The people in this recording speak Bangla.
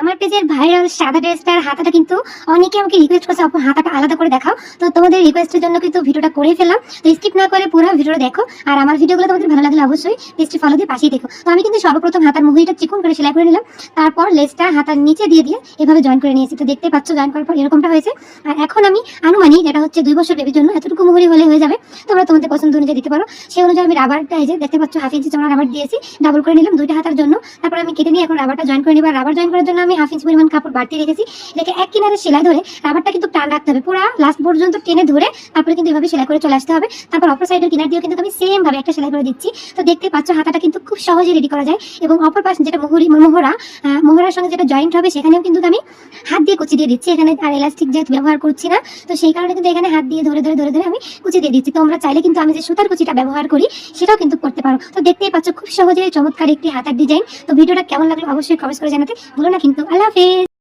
আমার পেজের ভাইরাল সাদা ড্রেসটার হাতাটা কিন্তু অনেকে আমাকে রিকোয়েস্ট করছে হাতাটা আলাদা করে দেখাও। তো তোমাদের রিকোয়েস্টের জন্য কিন্তু ভিডিওটা করে ফেললাম। তো স্কিপ না করে পুরো ভিডিওটা দেখো। আর আমার ভিডিওগুলো তোমাদের ভালো লাগলে অবশ্যই পেজটি ফলো দিয়ে পাশেই দেখো তো আমি কিন্তু সর্বপ্রথম হাতার করে সেলাই করে নিলাম। তারপর লেসটা হাতার নিচে দিয়ে দিয়ে এভাবে জয়েন করে নিয়েছি। তো দেখতে পাচ্ছ জয়েন করার পর এরকমটা হয়েছে। আর এখন আমি আনুমানিক যেটা হচ্ছে দুই বছর বেবির জন্য এতটুকু মুহুরি হলে হয়ে যাবে। তোমরা তোমাদের পছন্দ অনুযায়ী দিতে পারো। সেই অনুযায়ী আমি রাবারটা এই যে দেখতে পাচ্ছ হাফ ইঞ্চি রাবার দিয়েছি। ডাবল করে নিলাম দুইটা হাতার জন্য। তারপর আমি কেটে নিয়ে এখন রাবারটা জয়েন করে নিবার রাবার জয়েন করার জন্য আমি হাফ ইঞ্চি পরিমাণ কাপড় বাড়তি রেখেছি। রেখে এক কিনারে সেলাই ধরে রাবারটা কিন্তু টান রাখতে হবে। পুরো লাস্ট পর্যন্ত টেনে ধরে তারপরে কিন্তু এভাবে সেলাই করে চলে আসতে হবে। তারপর অপর সাইডের কিনার দিয়েও কিন্তু আমি সেম ভাবে একটা সেলাই করে দিচ্ছি। তো দেখতে পাচ্ছ হাতাটা কিন্তু খুব সহজে রেডি করা যায় এবং অপর পাশে যেটা মুহুরি, মোহরা মোহরার সঙ্গে যেটা জয়েন্ট হবে সেখানেও কিন্তু আমি হাত দিয়ে কুচি দিয়ে দিচ্ছি। এখানে আর এলাস্টিক যেহেতু ব্যবহার করছি না, তো সেই কারণে কিন্তু এখানে হাত দিয়ে ধরে ধরে ধরে ধরে আমি কুচি দিয়ে দিচ্ছি। তোমরা চাইলে কিন্তু আমি যে সুতার কুচিটা ব্যবহার করি, সেটাও কিন্তু করতে পারো। তো দেখতেই পাচ্ছ খুব সহজে চমৎকার একটি হাতার ডিজাইন তো ভিডিওটা কেমন লাগল অবশ্যই কমেন্ট করে জানাতে ভুলো না কিন্তু আল্লাহ হাফেজ